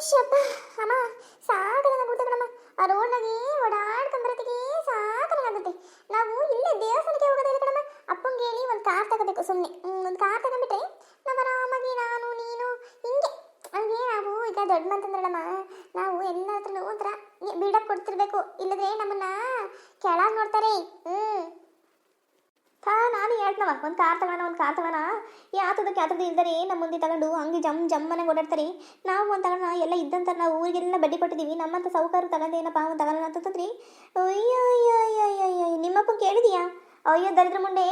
ಶಬ್ಬ ಅಮ್ಮ ಸಾಕದಂಗ ಬಿಡ್ತ ಕಣಮ್ಮ ಆ ರೋಡ್ನಾಗೆ ಓಡಾಡ್ಕೊಂಡ್ ಬರೋತ್ತಿಗೆ ಸಾಕನಾಗುತ್ತೆ ನಾವು ಇಲ್ಲೇ ದೇವಸ್ಥಾನಕ್ಕೆ ಹೋಗೋದಿಲ್ಲ ಕಣಮ್ಮ, ಅಪ್ಪಂಗೆ ಹೇಳಿ ಒಂದು ಕಾರ್ ತಗೋಬೇಕು ಸುಮ್ಮನೆ ಒಂದು ಕಾರ್ ತಗೊಂಡ್ಬಿಟ್ರೆ ನಾವು ಆರಾಮಾಗಿ ನಾನು, ನೀನು, ಹಿಂಗೆ. ಹಂಗೆ ನಾವು ಈಗ ದೊಡ್ಡ ಮಂತಂದ್ರಳಮ್ಮ ನಾವು ಎಲ್ಲ ಹತ್ರನೂ ಒಂಥರ ಬಿಲ್ಡಪ್ ಕೊಡ್ತಿರ್ಬೇಕು. ಇಲ್ಲದ್ರೆ ನಮ್ಮನ್ನ ಕೆಳಗೆ ನೋಡ್ತಾರೆ. ಹ್ಮ್. ಹಾ, ನಾನು ಹೇಳ್ತನವ ಒಂದು ಕಾರ್ ತಗೋಣ, ಒಂದು ಕಾರ್ ತಗೋಣ. ಯಾತದಕ್ಕೆ ಆತದ ಇಲ್ದರೆ ನಮ್ಮ ಮುಂದೆ ತಗೊಂಡು ಹಂಗೆ ಜಮ್ ಜಮ್ ಮನೆಗೆ ಓಡಾಡ್ತಾರೆ. ನಾವು ಒಂದು ತಗೋಣ, ಎಲ್ಲ ಇದ್ದಂತ ನಾವು ಊರಿಗೆಲ್ಲ ಬಡ್ಡಿ ಕೊಟ್ಟಿದ್ದೀವಿ ನಮ್ಮಂಥ ಸಾಹುಕಾರ ತಗೊಂಡೇನಪ್ಪ ಒಂದು ತಗೋಣ ಅಂತಂದ್ರಿ. ಅಯ್ಯೋ ಅಯ್ಯೋ ಅಯ್ಯೋ ಅಯ್ಯೋ ನಿಮ್ಮಪ್ಪ ಕೇಳಿದೀಯಾ? ಅಯ್ಯೋ, ದರಿದ್ರ ಮುಂಡೆ.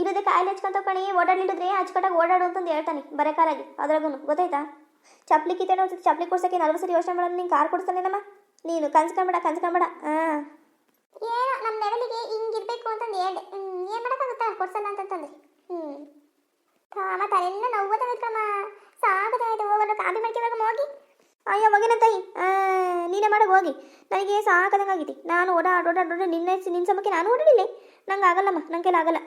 ಇರೋದೇ ಕಾಯಿಲೆ ಹಚ್ಕೊಂತ ಕಣಿ ಓಡಾಡ್ಲಿಲ್ಲದ್ರೆ ಅಚ್ಚುಕಟ್ಟಾಗಿ ಓಡಾಡು ಅಂತಂದು ಹೇಳ್ತಾನೆ ಬರೇ ಕಾಲಾಗಿ ಅದ್ರಾಗೂ ಗೊತ್ತಾಯ್ತಾ? ಚಪ್ಲಿ ಕಿತ್ತೇನೋ ಚಪ್ಲಿ ಕೊಡ್ಸಕ್ಕೆ ನಲ್ವತ್ತು ಸರಿ ಯೋಚನೆ ಮಾಡೋದು ನೀನು ಕಾರ್ ಕೊಡಿಸ್ತಾನೇನಮ್ಮ ನೀನು ಕನ್ಸ್ಕೊಂಬೇಡ ಕನ್ಸ್ಕೊಂಬೇಡ. ಹಾಂ. ಏನೋ ನಮ್ಮ ಲೆವೆಲಿಗೆ ಹಿಂಗಿರ್ಬೇಕು ಅಂತಂದು ಹೇಳ್ದೆ. ಏನು ಮಾಡೋಕ್ಕಾಗುತ್ತಾ? ಕೊಡ್ಸಲ್ಲ ಅಂತಂತಂದ್ರೆ ಹ್ಞೂ ಕಾಮ ತಲೆಲ್ಲ ನೋವು ಕಮ್ಮ ಸಾಕದಾಯ್ತು ಹೋಗಲ್ಲ, ಕಾಪಿ ಮಾಡ್ಕೊಬೇಕು ಹೋಗಿ. ಅಯ್ಯೋ ಹೋಗಿನ ತಾಯಿ. ನೀನೇ ಮಾಡಕ್ಕೆ ಹೋಗಿ. ನನಗೆ ಸಾಕದಂಗಾಗೈತಿ ನಾನು ಓಡಾಡ ಓಡಾಡೋಡ ನಿನ್ನೆ ನಿನ್ನ ಸಮಕ್ಕೆ ನಾನು ಓಡಾಡಿಲ್ಲ. ನಂಗೆ ಆಗಲ್ಲಮ್ಮ, ನಂಗೆ ಕೈಲಿ ಆಗಲ್ಲ.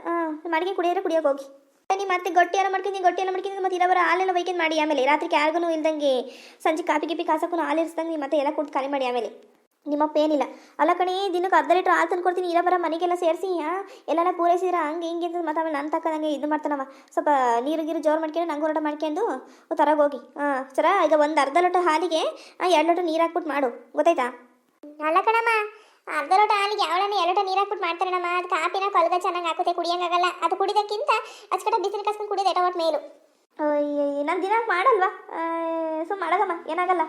ಮಾಡಿಗೆ ಕುಡಿಯೋರೆ ಕುಡಿಯೋಕೆ ಹೋಗಿ. ನೀ ಮತ್ತೆ ಗಟ್ಟಿ ಎಲ್ಲ ಮಾಡ್ಕೊಂಡು ಗಟ್ಟಿ ಎಲ್ಲ ಮಾಡ್ಕೊಂಡು, ಮತ್ತೆ ಇರೋ ಬರೋ ಹಾಲೆಲ್ಲ ವೈಕೆಂಡ್ ಮಾಡಿ ಆಮೇಲೆ. ರಾತ್ರಿ ಯಾರಿಗೂ ಇಲ್ದಂಗೆ, ಸಂಜೆ ಕಾಪಿ ಗಿಪಿ ಕಾಸಕ್ಕೂ ಹಾಲು ಇರಿಸ್ದಂಗೆ ಮತ್ತೆ ಎಲ್ಲ ಕುಡ್ದು ಖಾಲಿ ಮಾಡಿ ಆಮೇಲೆ. ನಿಮ್ಮಪ್ಪ ಏನಿಲ್ಲ. ಅಲ್ಲ ಕಣಿ ದಿನಕ್ಕೆ ಅರ್ಧ ಲೀಟ್ರ್ ಹಾಲು ತಂದು ಕೊಡ್ತೀನಿ ಬರ ಮನೆಗೆಲ್ಲ ಸೇರಿಸಿ ಎಲ್ಲನ ಪೂರೈಸಿದ್ರೆ ಹಂಗೆ ಹಿಂಗೆ ಅಂತ ಮತ್ತೆ ನನ್ನ ತಕ್ಕದಂಗೆ ಇದು ಮಾಡ್ತಾನವ. ಸ್ವಲ್ಪ ನೀರು ಗೀರು ಜೋರು ಮಾಡ್ಕೊಂಡು ನಂಗೆ ಹೊರಟ ಮಾಡ್ಕೊಂಡು ತರಗೋಗಿ ಹಾಂ ಸರ ಈಗ ಒಂದು ಅರ್ಧ ಲೋಟ ಹಾಲಿಗೆ ಎರಡು ಲೋಟ ನೀರು ಹಾಕ್ಬಿಟ್ಟು ಮಾಡು. ಗೊತ್ತಾಯ್ತಾ? ಅಲ್ಲ ಕಣಮ್ಮ ಅರ್ಧ ಲೋಟ ಹಾಲಿಗೆ ಯಾವಳನ್ನ ಎರಡು ಲೋಟ ನೀರು ಹಾಕ್ಬಿಟ್ಟು ಮಾಡ್ತಾರಣ್ಣಮ್ಮ ಅದು ಕಾಪಿನ ಕೊಲ್ಗ ಚೆನ್ನಾಗಿ ಹಾಕುತ್ತೆ ಕುಡಿಯೋಂಗಾಗಲ್ಲ. ಅದು ಕುಡಿದಕ್ಕಿಂತ ಅಚ್ಚಕಟ್ಟ ಬಿಸಿಲು ಕಸ್ಕೊಂಡು ಕುಡಿಯೋದು ಎಟವಟ್ ಮೇಲು. ನಾನು ದಿನ ಮಾಡಲ್ವಾ ಸುಮ್ಮ ಮಾಡಗಮ್ಮ ಏನಾಗಲ್ಲ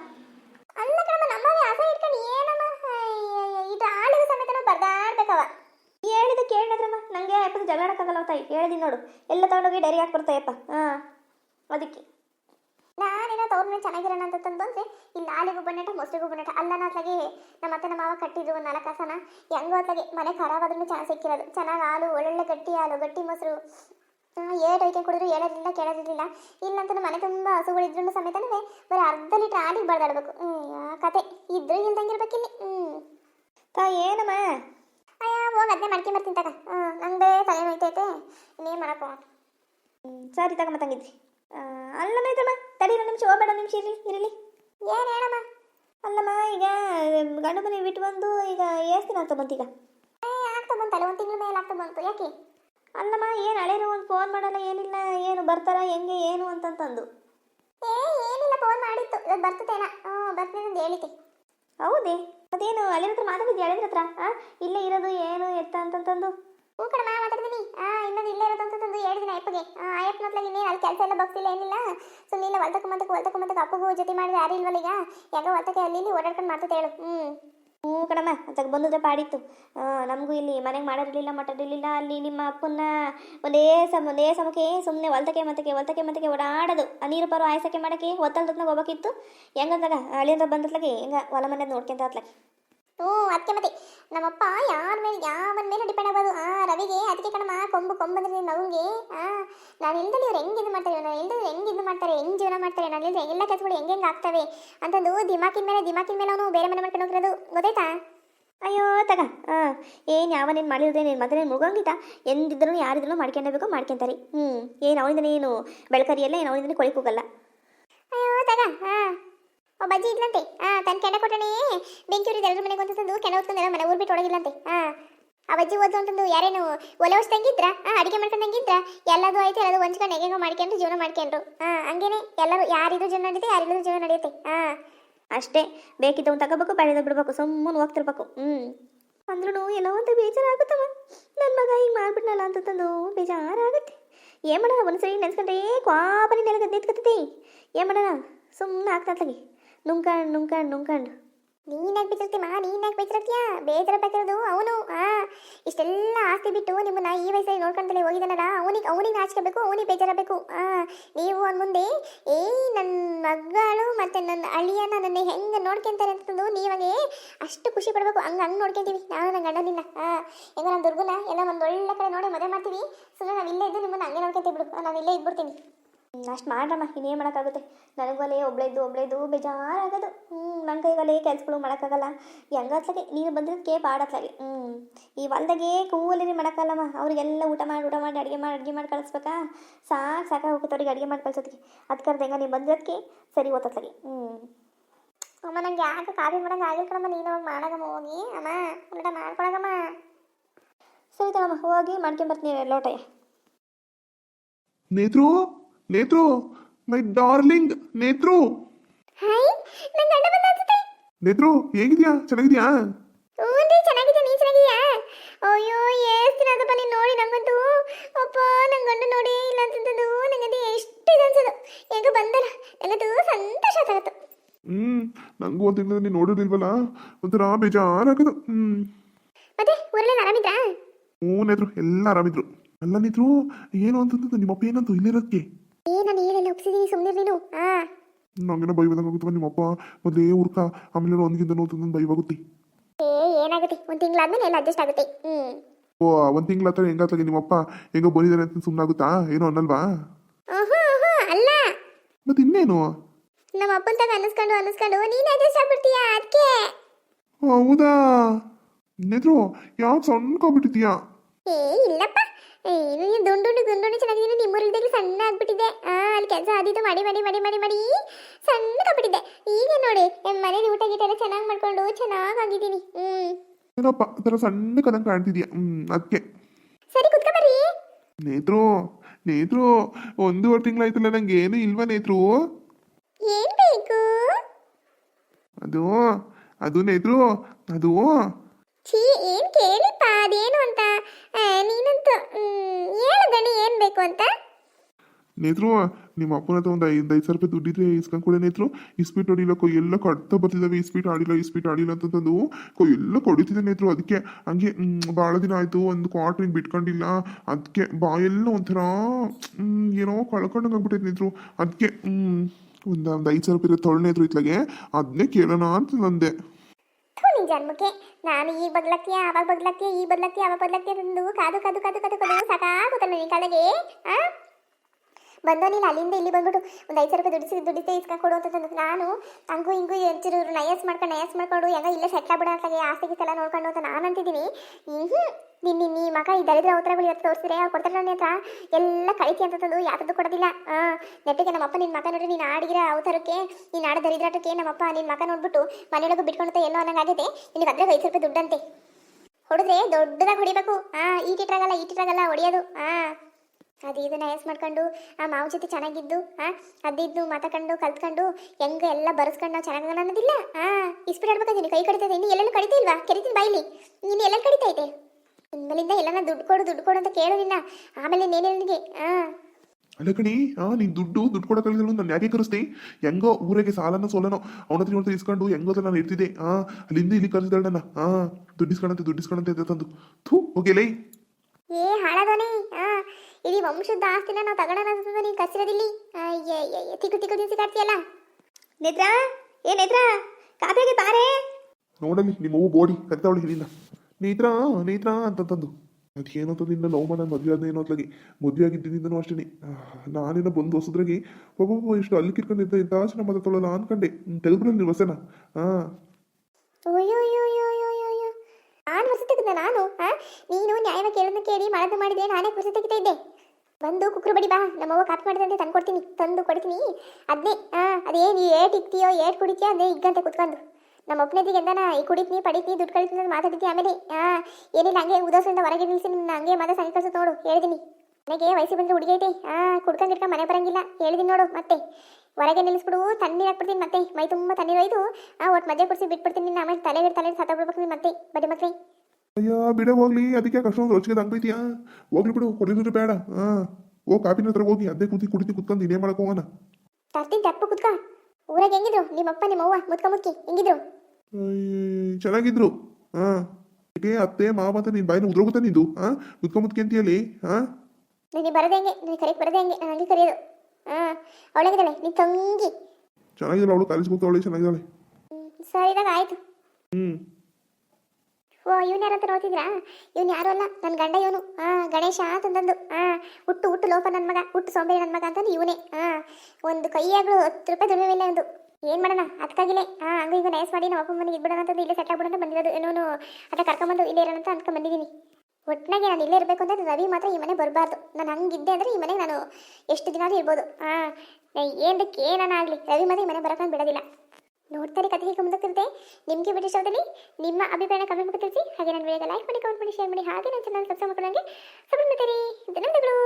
ಅಲ್ಲ ಕಣಮ್ಮ ನಮ್ಮ ಆಸೆ ಇಟ್ಕೊಂಡು ಹಾಲಿಗೆ ಸಮೇತ ನಾವು ಬರ್ದಾಡ್ಬೇಕವ ಹೇಳಿದ ಕೇಳಿದ್ರಮ್ಮ ನನಗೆ ಯಪ್ಪ ಜಗಳಾಡಕ್ಕಾಗಲ್ಲ ತಾಯಿ. ಹೇಳಿದೀನಿ ನೋಡು. ಎಲ್ಲ ತಗೊಂಡೋಗಿ ಡೈರಿ ಹಾಕಿ ಬರ್ತಾಯಪ್ಪ ಹಾಂ, ಅದಕ್ಕೆ. ನಾನೇನೋ ತವ್ರ ಮೇಲೆ ಚೆನ್ನಾಗಿರೋಣ ಅಂತ ತಂದು ಬಂದ್ರೆ ಇಲ್ಲಿ ಹಾಲಿಗೂ ಬಣ್ಣಟ ಮೊಸರಿಗೂ ಬಣ್ಣಟ ಅಲ್ಲ ಅತ್ಲಾಗೆ ನಮ್ಮ ಅತ್ತೆ ನಮ್ಮ ಮಾವ ಕಟ್ಟಿದ್ರು ಒಂದು ನಾಲ್ಕು ಹಸನ ಹೆಂಗೋ ಅತ್ಲಾಗೆ ಮನೆ ಖರಾಬ್ ಆದ್ರೂ ಚೆನ್ನಾಗಿ ಸಿಕ್ಕಿರೋದು. ಚೆನ್ನಾಗಿ ಹಾಲು, ಒಳ್ಳೊಳ್ಳೆ ಗಟ್ಟಿ ಹಾಲು, ಗಟ್ಟಿ ಮೊಸರು. ಏಟ್ ಐಕೆ ಕುಡಿದ್ರು ಹೇಳೋದಿಲ್ಲ ಕೇಳೋದಿಲ್ಲ ಇಲ್ಲಂತೂ ಮನೆ ತುಂಬ ಹಸುಗಳಿದ್ರು ಸಮೇತನೂ ಬರೀ ಅರ್ಧ ಲೀಟ್ರ್ ಹಾಲಿಗೆ ಬಡ್ದಾಡ್ಬೇಕು. ಹ್ಮ್ ಕತೆ. ಇದ್ರು ಇಲ್ದಂಗಿರ್ಬೇಕಿಲ್ಲಿ. ಹ್ಞೂ ಏನಮ್ಮ? ಹೋಗಿ ಅದನ್ನೇ ಮಾಡ್ಕೊಂಬರ್ತೀನಿ ತಗ. ಹ್ಞೂ ನಂಗೆ ತಲೆ ನೋಯ್ತೈತೆ ಇನ್ನೇನು ಮಾಡಕ್ಕೆ ಹ್ಞೂ ಸರಿ ತಗಮ್ಮ ತಂಗಿದ್ರಿ. ಅಲ್ಲ ಮೈತಮ್ಮ ತಡಿ ಒಂದು ನಿಮಿಷ ಹೋಗ್ಬೇಡ ನಿಮಿಷ ಇರಲಿ ಇರಲಿ. ಏನು ಹೇಳಮ್ಮ? ಅಲ್ಲಮ್ಮ ಈಗ ಗಂಡು ಮನೆ ಬಿಟ್ಟು ಬಂದು ಈಗ ಎಷ್ಟು ದಿನ ಆಗ್ತಾ ಬಂತೀಗ ಏ ಆಗ್ತಾ ಬಂತಲ್ಲ ಒಂದು ತಿಂಗಳ ಮೇಲೆ ಆಗ್ತಾ ಬಂತು ಯಾಕೆ? ಅಲ್ಲಮ್ಮ ಏನು ಹಳೇರು ಒಂದು ಫೋನ್ ಮಾಡಲ್ಲ ಏನಿಲ್ಲ ಏನು ಬರ್ತಾರ ಹೆಂಗೆ ಏನು ಅಂತಂತಂದು ಏ ಏನಿಲ್ಲ ಫೋನ್ ಮಾಡಿತ್ತು. ಇವತ್ತು ಬರ್ತದೇನ? ಹ್ಞೂ ಬರ್ತೀನಿ ಅಂತ ಹೇಳಿಕೆ ಹೌದೇ? ಅದೇನು ಅಲ್ಲಿ ಹತ್ರ ಮಾತಾಡಿದ್ಯಾ? ಹೇಳಿದ್ರ ಹತ್ರ? ಆ? ಇಲ್ಲೇ ಇರೋದು ಏನು ಎತ್ತ ಅಂತಂತಂದು? ಹ್ಞೂ ಮಾ ಮಾತಾಡ್ತೀನಿ. ಆ, ಇನ್ನೊಂದು ಇಲ್ಲೇ ಇರೋದು ಅಂತಂದು ದಿನ ಅಪ್ಪಗೆ ಆ ಅಯ್ಯಪ್ಪ ಮೊದ್ಲಾಗ ಇನ್ನೇನು ಅಲ್ಲಿ ಕೆಲಸ ಎಲ್ಲ ಬಗ್ಸಿಲ್ಲ ಏನಿಲ್ಲ? ಸುಮ್ಮನೆ ಹೊಲ್ತಕ್ಕ ಮಂತಕ್ಕೆ ಹೊಲ್ತಕ್ಕ ಮಂತಕ್ಕೆ ಅಪ್ಪಗೂ ಜೊತೆ ಮಾಡಿದ್ರೆ ಯಾರು ಇಲ್ವಲ್ಲ ಈಗ ಯಾಕೋ ಹೊಲ್ತಕ್ಕೆ ಅಲ್ಲಿ ಇಲ್ಲಿ ಓಡಾಡ್ಕೊಂಡು ಮಾಡ್ತದೆ ಹೇಳು. ಹ್ಞೂ ಹ್ಞೂ ಕಣಮ್ಮ ಅದಕ್ಕೆ ಬಂದಿದ್ರೆ ಪಾಡಿತ್ತು. ನಮಗೂ ಇಲ್ಲಿ ಮನೆಗೆ ಮಾಡೋದಿರಲಿಲ್ಲ ಮಟದಿರಲಿಲ್ಲ ಅಲ್ಲಿ ನಿಮ್ಮ ಅಪ್ಪನ ಒಂದೇ ಸಮ, ಒಂದೇ ಸಮಕ್ಕೆ ಸುಮ್ಮನೆ ಹೊಲ್ತಕ್ಕೆ ಮತ್ತಕ್ಕೆ ಹೊಲ್ತಕ್ಕೆ ಮತ್ತಕ್ಕೆ ಓಡಾಡೋದು. ಆ ನೀರು ಬರೋ ಆಯ್ಸಕ್ಕೆ ಮಾಡೋಕ್ಕೆ ಹೊತ್ತಲ್ದತ್ನಾಗ ಹೋಗ್ಬೇಕಿತ್ತು. ಹೆಂಗಂದಾಗ ಅಲ್ಲಿಂದ ಬಂದತ್ಲಾಗೆ ಹೆಂಗ ಹೊಲ ಮನೆ ನೋಡ್ಕೊಂತ ಹತ್ಲಾಗೆ ಹ್ಞೂ ಅದಕ್ಕೆ ಮತ್ತೆ ನಮ್ಮಪ್ಪ ಯಾರ ಮೇಲೆ ಯಾವನ ಮೇಲೆ ಡಿಪೆಂಡ್ ಆಗ್ಬೋದು? ಆ, ರವಿಗೆ ಅದಕ್ಕೆ ಕಣಮ್ಮ, ಕೊಂಬು, ಕೊಂಬಂದ್ರೆ ನವಂಗೆ ಆ, ನಾನು ಇಲ್ದಲ್ಲಿ ಇವ್ರು ಹೆಂಗೆ ಇದು ಮಾಡ್ತಾರೆ? ನಾನು ಇಲ್ದಲ್ಲಿ ಹೆಂಗೆ ಇದು ಮಾಡ್ತಾರೆ? ಹೆಂಗ್ ಜೀವನ ಮಾಡ್ತಾರೆ? ನಾನು ಇಲ್ದ್ರೆ ಎಲ್ಲ ಕೆಲಸಗಳು ಹೆಂಗೆ ಹೆಂಗೆ ಆಗ್ತವೆ? ಅಂತಂದು ದಿಮಾಕಿನ ಮೇಲೆ ದಿಮಾಕಿನ ಮೇಲೆ ಅವನು ಬೇರೆ ಮನೆ ಮಾಡ್ಕೊಂಡು ಹೋಗಿರೋದು. ಗೊತ್ತಾಯ್ತಾ? ಅಯ್ಯೋ, ತಗ. ಹಾಂ ಏನು ಯಾವನೇನು ಮಾಡಿರೋದೇ ನೀನು ಮತ್ತೆ ಮುಗಂಗಿತ ಎಂದಿದ್ರು ಯಾರಿದ್ರು ಮಾಡ್ಕೊಂಡಬೇಕು, ಮಾಡ್ಕೊಂತಾರೆ. ಹ್ಞೂ ಏನು ಅವನಿಂದ ಏನು ಬೆಳಕರಿಯಲ್ಲ ಏನು ಅವನಿಂದ ಕೊಳಿಕೋಗಲ್ಲ ಅಯ್ಯೋ, ತಗ. ಹಾ ಒಬ್ಬ ಅಜ್ಜಿ ಇದ್ಲಂತೆ ಹಾ ತನ್ನ ಕೆಂಡ ಕೊಟ್ಟಣೆ ಬೆಂಕಿ ಉರಿದ ಎಲ್ಲರ ಮನೆಗೆ ಅಂತಂದು ಕೆಂಡ ಹೊತ್ಕೊಂಡು ಮನೆ ಊರ್ ಬಿಟ್ಟು ಒಳಗಿಲ್ಲಂತೆ ಹಾ ಆ ಅಜ್ಜಿ ಓದು ಅಂತಂದು ಯಾರೇನು ಒಲೆ ಹೊಸ್ದಂಗಿದ್ರ? ಹಾ ಅಡಿಗೆ ಮಾಡ್ಕೊಂಡಂಗಿದ್ರ? ಎಲ್ಲದೂ ಆಯ್ತು, ಎಲ್ಲದು ಹೊಂಚ್ಕೊಂಡು ಹೆಂಗೋ ಮಾಡ್ಕೊಂಡು ಜೀವನ ಮಾಡ್ಕೊಂಡ್ರು. ಹಾ ಹಂಗೇನೆ ಎಲ್ಲರೂ ಯಾರಿದ್ರು ಜೀವನ ನಡೆಯುತ್ತೆ ಯಾರಿಲ್ಲದ ಜೀವನ ನಡೆಯುತ್ತೆ. ಹಾ ಅಷ್ಟೇ ಬೇಕಿದ್ದವ್ ತಗೋಬೇಕು ಬೆಳೆದ ಬಿಡ್ಬೇಕು, ಸುಮ್ಮನೆ ಹೋಗ್ತಿರ್ಬೇಕು ಹ್ಞೂ ಅಂದ್ರೂ ಎಲ್ಲೋ ಅಂತ ಬೇಜಾರಾಗುತ್ತಮ್ಮ ನನ್ನ ಮಗ ಹಿಂಗೆ ಮಾಡ್ಬಿಟ್ನಲ್ಲ ಅಂತಂದು ಬೇಜಾರಾಗುತ್ತೆ. ಏನು ಮಾಡೋಣ, ಒಂದ್ಸರಿ ನೆನ್ಸ್ಕೊಂಡ್ರೆ ಕ್ವಾಪನಿ ನೆಲಗದ್ದು ನಿಂತ್ಕೊತೈತಿ ಏನು ಮಾಡೋಣ ಸುಮ್ಮನೆ ಆಗ್ತತ್ಲಾಗಿ ನುಂಕಂಡು ನುಂಕಂಡು ನುಂಕಂಡು ನೀನಾಗಿ ಬಿಟ್ಟಿರ್ತಿ ಮಾ, ನೀನಾಗಿ ಬೇಜಾರ ಬೇಕಿರೋದು ಅವನು. ಆ, ಇಷ್ಟೆಲ್ಲ ಆಸ್ತಿ ಬಿಟ್ಟು ನಿಮ್ಮನ್ನ ಈ ವಯಸ್ಸಲ್ಲಿ ನೋಡ್ಕೊಂತಲೇ ಹೋಗಿದ್ದಾನಲ್ಲ, ಅವನಿಗೆ ಅವನಿಗೆ ನಾಚ್ಕೋಬೇಕು, ಅವನಿಗೆ ಬೇಜಾರಬೇಕು ಆ, ನೀವು ಅವ್ನ ಮುಂದೆ, ಏ ನನ್ನ ಮಗಳು ಮತ್ತು ನನ್ನ ಅಳಿಯನ ನನ್ನ ಹೆಂಗೆ ನೋಡ್ಕೊಂತಾರೆ ಅಂತಂದು ನೀವಾಗೆ ಅಷ್ಟು ಖುಷಿ ಪಡ್ಬೇಕು. ಹಂಗೆ ಹಂಗೆ ನೋಡ್ಕೊಂತೀವಿ. ನಾನು ನನ್ನ ಗಂಡನಿಲ್ಲ. ಆ, ಹೆಂಗ ನಮ್ಮ ದುರ್ಗುನ ಎಲ್ಲ ಒಂದು ಒಳ್ಳೆ ಕಡೆ ನೋಡಿ ಮದುವೆ ಮಾಡ್ತೀವಿ. ಸುಮ್ಮನೆ ನಾವು ಇಲ್ಲೇ ಇದ್ದು ನಿಮ್ಮನ್ನ ಹಂಗೆ ನೋಡ್ಕೊಂತೀವಿ ಬಿಡು. ನಾನು ಇಲ್ಲೇ ಇದ್ಬಿಡ್ತೀನಿ. ಅಷ್ಟು ಮಾಡ್ರಮ್ಮ, ಇನ್ನೇನು ಮಾಡೋಕ್ಕಾಗುತ್ತೆ? ನನಗೂ ಅಲ್ಲೇ ಒಬ್ಳೇದು ಒಬ್ಳೆದ್ದು ಬೇಜಾರಾಗೋದು. ಹ್ಞೂ ನನ್ನ ಕೈಗಲ್ಲೇ ಕೆಲಸಗಳು ಮಾಡೋಕ್ಕಾಗಲ್ಲ. ಹೆಂಗತ್ಲಾಗೆ, ನೀನು ಬಂದಿದ್ದಕ್ಕೆ ಆಡತ್ಲಾಗೆ. ಹ್ಞೂ ಈ ಹೊಲ್ದಾಗೆ ಕೂಲರಿ ಮಾಡೋಕ್ಕಲ್ಲಮ್ಮ. ಅವ್ರಿಗೆಲ್ಲ ಊಟ ಮಾಡಿ ಊಟ ಮಾಡಿ, ಅಡುಗೆ ಮಾಡಿ ಅಡುಗೆ ಮಾಡಿ ಕಳಿಸ್ಬೇಕಾ? ಸಾಕು ಸಾಕಾಗಿ ಹೋಗುತ್ತೆ ಅವ್ರಿಗೆ ಅಡುಗೆ ಮಾಡಿ ಕಳ್ಸೋದಕ್ಕೆ. ಅದಕ್ಕೆ ಹೆಂಗ ನೀವು ಬಂದಿರೋದಕ್ಕೆ ಸರಿ ಓದತ್ಲಾಗೆ ಹ್ಞೂ ಅಮ್ಮ, ನಂಗೆ ಯಾಕೆ ಕಾಫಿ ಮಾಡೋಂಗೆ ಆಗಿಲ್ಲ ಕಣಮ್ಮ. ನೀನು ಅವಾಗ ಮಾಡಗಮ್ಮ, ಹೋಗಿ. ಅಮ್ಮ ಊಟ ಮಾಡ್ಕೊಳಗಮ್ಮ. ಸರಿ ತಗೊಮ್ಮ ಹೋಗಿ ಮಾಡ್ಕೊಂಬರ್ತೀನಿ ಲೋಟ ನೇತ್ರು? ನೇತ್ರು ಮೈ ಡಾರ್ಲಿಂಗ್ ನೇತ್ರು. ಹಾಯ್ ನನ್ನ ಗಂಡ ಬಂದ ಅನ್ಸುತ್ತೆ. ನೇತ್ರು ಹೇಗಿದ್ಯಾ? ಚೆನ್ನಾಗಿದ್ಯಾ? ಹ್ಞೂ ಚೆನ್ನಾಗಿದೆ ನೀ ಚೆನ್ನಾಗಿದ್ಯಾ? ಅಯ್ಯೋ ಎಷ್ಟು ದಿನ ಆದಪ್ಪ ನೀನು ನೋಡಿ ನಂಗಂತೂ. ಅಪ್ಪ ನನ್ನ ಗಂಡ ನೋಡಿ ಇಲ್ಲ ಅಂತಂದು ನಂಗಂತೂ ಎಷ್ಟು ಇದು ಅನ್ಸೋದು. ಹೆಂಗ ಬಂದಲ್ಲ ನಂಗಂತೂ ಸಂತೋಷ ಆಗುತ್ತೆ ಹ್ಮ್ ನಂಗೂ ಒಂದು ತಿಂಗಳು ನೀನು ನೋಡೋದಿಲ್ವಲ್ಲ ಒಂಥರ ಬೇಜಾರಾಗದು ಹ್ಮ್. ಮತ್ತೆ ಊರಲ್ಲಿ ಆರಾಮಿದ್ರಾ? ಹ್ಞೂ ನೇತ್ರು ಎಲ್ಲ ಆರಾಮಿದ್ರು. ಅಲ್ಲ ನೇತ್ರು ಏನು ಅಂತಂದು ನಿಮ್ಮಪ್ಪ ಏನಂತು ಇಲ್ಲಿರೋದಕ್ಕೆ ಏ ನಾನು ಏನೆಲ್ಲ ಒಪ್ಸಿದ್ದೀನಿ ಸುಮ್ಮನೆ ನೀನು. ಆ. ನಂಗೇನೋ ಬೈ ಬಂದಂಗೆ ಆಗುತ್ತವ ನಿಮ್ಮಪ್ಪ ಮೊದಲೇ ಉರ್ಕ ಆಮೇಲೆ ಒಂದ್ಗಿಂತ ನೋಡ್ತಂದು ಬೈವಾಗುತ್ತೆ ಏ ಏನಾಗುತ್ತೆ? ಒಂದು ತಿಂಗಳಾದ್ಮೇಲೆ ಎಲ್ಲ ಅಡ್ಜಸ್ಟ್ ಆಗುತ್ತೆ. ಹ್ಞೂ ಓ ಒಂದು ತಿಂಗಳ ಹತ್ರ ಹೆಂಗಾತಾಗೆ ನಿಮ್ಮಪ್ಪ ಹೆಂಗೋ ಬಂದಿದ್ದಾರೆ ಅಂತ ಸುಮ್ಮನಾಗುತ್ತಾ ಏನೋ ಅನ್ನಲ್ವಾ? ಆಹಾ ಆಹಾ ಅಲ್ಲ. ಮತ್ತೆ ಇನ್ನೇನು? ನಮ್ಮ ಅಪ್ಪನ ತಗ ಅನ್ನಿಸ್ಕೊಂಡು ಅನ್ನಿಸ್ಕೊಂಡು ನೀನು ಅಡ್ಜಸ್ಟ್ ಆಗ್ಬಿಡ್ತೀಯ ಅದಕ್ಕೆ ಹೌದಾ? ನೇತ್ರು ಯಾವ ಸಣ್ಣಕೊಂಡ್ಬಿಟ್ಟಿದ್ಯಾ ಏ ಇಲ್ಲಪ್ಪ. ಏನು ನೀನು ದುಂಡುಂಡು ದುಂಡುಂಡು ಚೆನ್ನಾಗಿದ್ದೀನಿ. ನಿಮ್ಮೂರಿಲ್ದಾಗಿ ಸಣ್ಣ ಆಗ್ಬಿಟ್ಟಿದೆ ಆ ಅಲ್ಲಿ ಕೆಲಸ ಆದಿತ್ತು ಮಾಡಿ ಮಾಡಿ ಮಾಡಿ ಮಾಡಿ ಮಾಡಿ ಸಣ್ಣ ಕಬ್ಬಿಟ್ಟಿದೆ ಈಗ ನೋಡಿ ಮನೇಲಿ ಊಟ ಗೀಟ ಎಲ್ಲ ಚೆನ್ನಾಗಿ ಮಾಡ್ಕೊಂಡು ಚೆನ್ನಾಗಿ ಆಗಿದ್ದೀನಿ ಹ್ಞೂ ಏನಪ್ಪ ಒಂಥರ ಸಣ್ಣ ಕದಂಗೆ ಕಾಣ್ತಿದ್ಯಾ? ಹ್ಮ್ ಅದಕ್ಕೆ ಸರಿ ಕುತ್ಕೊಂಬರ್ರಿ ನೇತ್ರು ನೇತ್ರು ಒಂದೂವರೆ ತಿಂಗಳಾಯ್ತಲ್ಲ ನಂಗೆ ಏನು ಇಲ್ವಾ ನೇತ್ರು? ಏನು ಬೇಕು? ಅದು ಅದು ನೇತ್ರು ಅದು. ಛೀ ಏನು ಕೇಳಿಪ್ಪ ಅದೇನು ಅಂತ? ಆ, ನೀನಂತೂ ಹೇಳು ಗಣಿ ಏನು ಬೇಕು ಅಂತ? ನೇತ್ರು ನಿಮ್ಮ ಅಪ್ಪನ ಹತ್ರ ಒಂದು ಐದು ಐದು ಸಾವಿರ ರೂಪಾಯಿ ದುಡ್ಡಿದ್ರೆ ಇಸ್ಕೊಂಡ್ ಕೊಡೆ ನೇತ್ರು. ಇಸ್ಪೀಟ್ ಹೊಡಿಲ್ಲ ಕೊ ಎಲ್ಲ ಕಡ್ತಾ ಬರ್ತಿದ್ದಾವೆ ಇಸ್ಪೀಟ್ ಆಡಿಲ್ಲ ಇಸ್ಪೀಟ್ ಆಡಿಲ್ಲ ಅಂತಂದು ಕೊ ಎಲ್ಲ ಕೊಡಿತಿದೆ ನೇತ್ರು. ಅದಕ್ಕೆ ಹಂಗೆ ಭಾಳ ದಿನ ಆಯಿತು ಒಂದು ಕ್ವಾರ್ಟ್ರಿಂಗ್ ಬಿಟ್ಕೊಂಡಿಲ್ಲ. ಅದಕ್ಕೆ ಬಾಯೆಲ್ಲ ಒಂಥರ ಏನೋ ಕಳ್ಕೊಂಡಂಗೆ ಆಗ್ಬಿಟ್ಟೈತೆ ನೇತ್ರು. ಅದಕ್ಕೆ ಒಂದು ಒಂದು ಐದು ಸಾವಿರ ರೂಪಾಯಿ ತೊಳೆ ನೇತ್ರು ಇತ್ಲಾಗೆ. ಅದನ್ನೇ ಕೇಳೋಣ ಅಂತ ನಂದೆ ಥೂ ನಿನ್ ಜನ್ಮಕ್ಕೆ ನಾನು ಈಗ ಬಗ್ಲಾಕ್ತೀಯ ಅವಾಗ ಬಗ್ಲಾಕ್ತೀಯ ಈ ಬಗ್ಲಾಕ್ತೀಯ ಅವಾಗ ಬಗ್ಲಾಕ್ತೀಯ ಅಂದು ಕಾದು ಕಾದು ಕಾದು ಕಾದು ಕಾದು ಸಾಕಾಗುತ್ತಲ್ಲ ನಿನ್ ಕಾಲಿಗೆ ಆ ಬಂದೋ ನೀನು ಅಲ್ಲಿಂದ ಇಲ್ಲಿ ಬಂದ್ಬಿಟ್ಟು ಒಂದು ಐದು ಸಾವಿರ ರೂಪಾಯಿ ದುಡಿಸಿ ದುಡಿಸಿ ಇಸ್ಕೊಂಡು ಕೊಡು ನಾನು ಹಂಗೂ ಹಿಂಗೂ ಹೆಚ್ಚಿರು ನಯಸ್ ಮಾಡ್ಕೊಂಡು ನಯಸ್ ಮಾಡ್ಕೊಂಡು ಹೆಂಗ ಇಲ್ಲೇ ಸೆಟ್ಲ ಅట్లాಗೆ ಆಸ್ತಿ ಗೀಸೆಲ್ಲ ನೋಡ್ಕೊಂಡು ಅಂತ ನಾನು ಅಂತಿದ್ದೀನಿ. ಹ್ಞೂ ನಿನ್ನ ನೀ ಮಗ ಈ ದರಿದ್ರ ಅವತಾರಗಳು ಇವತ್ತು ತೋರಿಸಿದ್ರೆ ಅವ್ರು ಕೊಡ್ತಾರೆ ನನ್ನ ಹತ್ರ. ಎಲ್ಲ ಕಳಿತಿ ಅಂತಂದು ಯಾವ್ದು ಕೊಡೋದಿಲ್ಲ. ಹಾಂ ನೆಟ್ಟಿಗೆ ನಮ್ಮಪ್ಪ ನಿನ್ನ ಮಗ ನೋಡಿ ನೀನು ಆಡಿಗಿರೋ ಅವತಾರಕ್ಕೆ, ನೀನು ಆಡ ದರಿದ್ರಾಟಕ್ಕೆ ನಮ್ಮಪ್ಪ ನಿನ್ನ ಮಗ ನೋಡ್ಬಿಟ್ಟು ಮನೆಯೊಳಗೆ ಬಿಟ್ಕೊಳ್ತಾ ಎಲ್ಲೋ ಅನ್ನಂಗಾಗಿದೆ. ನಿನಗೆ ಅದ್ರಾಗ ಐದು ರೂಪಾಯಿ ದುಡ್ಡಂತೆ. ಹೊಡೆದ್ರೆ ದೊಡ್ಡದಾಗಿ ಹೊಡಿಬೇಕು. ಹಾಂ ಈಟಿಟ್ರಾಗಲ್ಲ ಈಟಿಟ್ರಾಗಲ್ಲ ಹೊಡಿಯೋದು. ಹಾಂ ಅದು ಇದನ್ನ ನಯಸ್ ಮಾಡ್ಕೊಂಡು ಆ ಮಾವ ಜೊತೆ ಚೆನ್ನಾಗಿದ್ದು ಹಾ ಅದಿದ್ದು ಮಾತಾಕೊಂಡು ಕಲ್ತ್ಕೊಂಡು ಹೆಂಗ ಎಲ್ಲ ಬರ್ಸ್ಕೊಂಡು ನಾವು ಚೆನ್ನಾಗಿ ಅನ್ನೋದಿಲ್ಲ ಹಾ ಇಸ್ಪೀಟ್ ಆಡ್ಬೇಕಾದೀನಿ ಕೈ ಕಡಿತಾ ಇದ್ದೀನಿ ಎಲ್ಲೆಲ್ಲೂ ಕಡಿತಾ ಇಲ್ವಾ? ಕೆರಿತೀನಿ ಬಾಯಿಲಿ ನೀನು ಎಲ್ಲ ಕಡಿತಾ ಇದೆ? ಇನ್ಮೇಲಿಂದ ಎಲ್ಲನ ದುಡ್ಡು ಕೊಡು ದುಡ್ಡು ಕೊಡು ಅಂತ ಕೇಳು ನಿನ್ನ. ಆಮೇಲೆ ನೇನೆ ನನಗೆ? ಹಾ ಅಲ್ಲ ಕಣಿ ಆ ನೀನ್ ದುಡ್ಡು ದುಡ್ಡು ಕೊಡಕ್ಕಾಗಲಿಲ್ಲ ನಾನು ಯಾಕೆ ಕರೆಸ್ತಿ? ಹೆಂಗೋ ಊರಿಗೆ ಸಾಲನ ಸೋಲನೋ ಅವನ ಹತ್ರ ಇವತ್ತು ಇಸ್ಕೊಂಡು ಹೆಂಗೋ ನಾನು ಇರ್ತಿದ್ದೆ ಆ ಅಲ್ಲಿಂದ ಇಲ್ಲಿ ಕರೆಸಿದಾಳೆ ನನ್ನ ಆ ದುಡ್ಡು ಇಸ್ಕೊಂಡಂತೆ ದುಡ್ಡು ಇಸ್ಕೊಂಡಂತೆ ಅಂತ ತಂದು. ಥೂ ಓಕೆ ಲೈ ಏ ಹಾಳಾದವನೇ. ಆ ಇಡೀ ವಂಶದ ಆಸ್ತಿನ ನಾವು ತಗೊಳ್ಳೋಣ ಅಂತಂದ್ರೆ ನೀನು ಕಸಿರೋದಿಲ್ಲಿ ತಿಕ್ಕು ತಿಕ್ಕು ದಿನ ಸಿಗಾಡ್ತೀಯಲ್ಲ ನೇತ್ರ ಏ ನೇತ್ರ ಕಾಪಿಗೆ ಬಾರೆ? ನೋಡಲಿ ನಿಮ್ಮ ಹೂ ಬೋಡಿ ಕರಿತಾವಳು ಇಲ್ಲಿಂದ. ನೇತ್ರಾ ನೇತ್ರಾ ಅಂತ ತಂದು. ಅದೇನಂತ ನಿನ್ನ ಲವ್ ಮಾಡೋದು ಮದುವೆ ಆದ ಏನೋ ಅತ್ಲಾಗಿ ಮದುವೆ ಆಗಿದ್ದಿಂದನೂ ಅಷ್ಟೇ ನಾನೇನೋ ಬಂದು ಹೊಸದ್ರಾಗಿ ಒಬ್ಬೊಬ್ಬ ಇಷ್ಟು ಅಲ್ಲಿ ಕಿರ್ಕೊಂಡು ಇದ್ದ ಇಂಥ ಜನ ಮಾತಾಡ್ತಾಳಲ್ಲ ಅನ್ಕಂಡೆ. ತೆಲುಗುನಲ್ಲಿ ನೀವು ಹೊಸನ? ಹಾಂ ಅಯ್ಯೋ ಅಯ್ಯೋ ಅಯ್ಯೋ ಅಯ್ಯೋ ಅಯ್ಯೋ ಅಯ್ಯೋ ನಾನು ಹೊಸ ತೆಗೆದ ನಾನು ನೀನು ನ್ಯಾಯವಾಗಿ ಕೇಳೋದನ್ನ ಕೇಳಿ ಮಾಡೋದು ಮಾಡಿದೆ ನಾನೇ ಹೊಸ ತೆಗಿತಾ ಇದ್ದೆ. ಬಂದು ಕುಕ್ರು ಬಡಿ ಬಾ. ನಮ್ಮವ್ವ ಕಾಪಿ ಮಾಡಿದಂತೆ ತಂದು ಕೊಡ್ತೀನಿ ತಂದು ಕೊಡ್ತೀನಿ. ಅದನ್ನೇ ಆ ಅದೇನು ಏಟ್ ಇಕ್ತೀಯೋ, ಏಟ್ ಕುಡಿತೀಯೋ ಅದೇ ಇಕ್ಕಂತೆ ಕುತ್ಕೊಂಡು. ನಮ್ಮ ಒಪ್ಪನೆದಿಗೆ ಎಂದನ, ಈ ಕುಡಿತೀನಿ, ಪಡಿತೀನಿ, ದುಡ್ಡು ಕಳಿತೀನಿ ಅಂತ ಆಮೇಲೆ? ಆ, ಏನಿಲ್ಲ, ಹಂಗೆ ಉದಾಸದಿಂದ ಹೊರಗೆ ನಿಲ್ಲಿಸಿ ನಿನ್ನ ಹಂಗೆ ಮಾತಾ ಸಂಗಿ ಕಳ್ಸೋದು ನೋಡು ಹೇಳಿದ್ದೀನಿ ನನಗೆ ವಯಸ್ಸು ಬಂದ್ರೆ ಹುಡುಗಿ ಐತೆ. ಆ ಕುಡ್ಕೊಂಡು ಇಟ್ಕೊಂಡು ಮನೆ ಬರಂಗಿಲ್ಲ. ಹೇಳಿದ್ದೀನಿ ನೋಡು, ಮತ್ತೆ. ಹೊರಗೆ ನಿಲ್ಲಿಸ್ಬಿಡು, ತಣ್ಣೀರು ಹಾಕ್ಬಿಡ್ತೀನಿ, ಮತ್ತೆ. ಮೈ ತುಂಬ ತಣ್ಣೀರು ಹೋಯ್ತು. ಆ, ಒಟ್ಟು ಮಜೆ ಬಿಟ್ ಬಿಟ್ಬಿಡ್ತೀನಿ ನಿನ್ನ, ಆಮೇಲೆ ತಲೆಗೆ ತಲೆ ಸತ್ತೋಗ್ಬಿಡ್ಬೇಕು ನೀನು, ಮತ್ತೆ. ಬಡಿ ಮಕ್ಳಿ. ಅಯ್ಯ ಬಿಡ ಹೋಗ್ಲಿ. ಅದಕ್ಕೆ ಅಷ್ಟೊಂದು ರೋಚಿಗೆ ತಂಗೈತಿಯಾ ಹೋಗ್ಲಿ ಬಿಡು ಕೊಡಿದ್ರು ಬೇಡ. ಹಾ ಓ ಕಾಪಿನ ಹತ್ರ ಹೋಗಿ ಅದೇ ಕೂತಿ ಕುಡಿತಿ ಕುತ್ಕೊಂಡು ಇನ್ನೇ ಮಾಡಕ್ ಹೋಗೋಣ? ತರ್ತೀನಿ ತಪ್ಪು ಕುತ್ಕ. ಊರಾಗ ಹೆಂಗಿದ್ರು? ನಿಮ್ಮಪ್ಪ ನಿಮ್ಮವ್ವ ಮುತ್ಕ ಮುಕ್ಕಿ ಹೆಂಗಿದ್ರು? ಚೆನ್ನಾಗಿದ್ರು ಹಾ ಏಕೆ ಅತ್ತೆ ಮಾವ ಅಂತ ನಿನ್ ಬಾಯಿನ ಉದ್ರೋಗುತ್ತಾ ನಿಂದು ಹಾ ಮುತ್ಕೊಂಡ್ ಮುತ್ಕೊಂತಿಯಲ್ಲಿ ಹಾ ನೀನು ಬರದೆ ಹೆಂಗೆ ನೀನು ಕರೆಕ್ ಬರದೆ ಹೆಂಗೆ ನಾನು ಹಂಗೆ ಕರೆಯೋದು ಹಾ ಅವಳಗಿದ್ದಾಳೆ ನೀನು ತಂಗಿ ಚೆನ್ನಾಗಿದ್ದಾಳೆ ಅವಳು ಕಾಲೇಜ್ ಹೋಗ್ತಾವಳೆ ಚೆನ್ನಾಗಿದ್ದಾಳೆ ಸರಿ ಇದಾಗ ಆಯಿತು ಓ, ಇವನು ಯಾರಂತ ನೋಡ್ತಿದ್ರಾ? ಇವನು ಯಾರು ಅಲ್ಲ ನನ್ನ ಗಂಡ ಇವನು. ಹಾಂ ಗಣೇಶ ತಂದಂದು ಹಾಂ ಹುಟ್ಟು ಹುಟ್ಟು ಲೋಪ ನನ್ನ ಮಗ, ಹುಟ್ಟು ಸೋಂಬೇರಿ ನನ್ನ ಮಗ ಅಂತಂದು ಇವನೇ. ಹಾಂ ಒಂದು ಕೈಯಾಗಲೂ ಹತ್ತು ರೂಪಾಯಿ ದುಡಿಮೆ ಇಲ್ಲ ಒಂದು. ಏನು ಮಾಡೋಣ ಅದಕ್ಕಾಗಿಲೇ ಹಾ ಹಂಗ ಈಗ ನಯಸ್ ಮಾಡಿ ನಮ್ಮ ಅಪ್ಪ ಮನೆಗೆ ಇದ್ಬಿಡೋಣ ಅಂತಂದು ಇಲ್ಲೇ ಸೆಟ್ ಆಗ್ಬಿಡೋಣ ಬಂದಿರೋದು. ಏನೋನು ಅದ ಕರ್ಕೊಂಡ್ಬಂದು ಇಲ್ಲೇ ಇರೋಣ ಅಂತ ಅನ್ಕೊಂಡ್ ಬಂದಿದ್ದೀನಿ. ಒಟ್ಟಿನಾಗೆ ನಾನು ಇಲ್ಲೇ ಇರಬೇಕು ಅಂತ ರವಿ ಮಾತ್ರ ಈ ಮನೆ ಬರಬಾರ್ದು. ನಾನು ಹಂಗಿದ್ದೆ ಅಂದರೆ ಈ ಮನೆಗೆ ನಾನು ಎಷ್ಟು ದಿನ ಇರ್ಬೋದು. ಹಾಂ ಏನಕ್ಕೆ ಏನಾನ ಆಗಲಿ. ರವಿ ಮಾತ್ರ ಈ ಮನೆ ಬರೋಕೆ ಬಿಡೋದಿಲ್ಲ. ನೋಡ್ತಾರೆ ಕಥೆ ಹೇಗೆ ಮುಂದಕ್ಕಿರುತ್ತೆ ನಿಮಗೆ ವಿಡಿಯೋ ಶೋದಲ್ಲಿ ನಿಮ್ಮ ಅಭಿಪ್ರಾಯ ಕಮೆಂಟ್ ಮಾಡಿ ತಿಳಿಸಿ. ಹಾಗೆ ನನ್ನ ವಿಡಿಯೋಗೆ ಲೈಕ್ ಮಾಡಿ ಕಮೆಂಟ್ ಮಾಡಿ ಶೇರ್ ಮಾಡಿ. ಹಾಗೆ ನನ್ನ ಚಾನಲ್ ಸಬ್ಸ್ಕ್ರೈಬ್ ಮಾಡ್ಕೊಂಡಂಗೆ ಸಬ್ಸ್ಕ್ರೈಬ್ ಮಾಡ್ತಾರೆ. ಧನ್ಯವಾದಗಳು.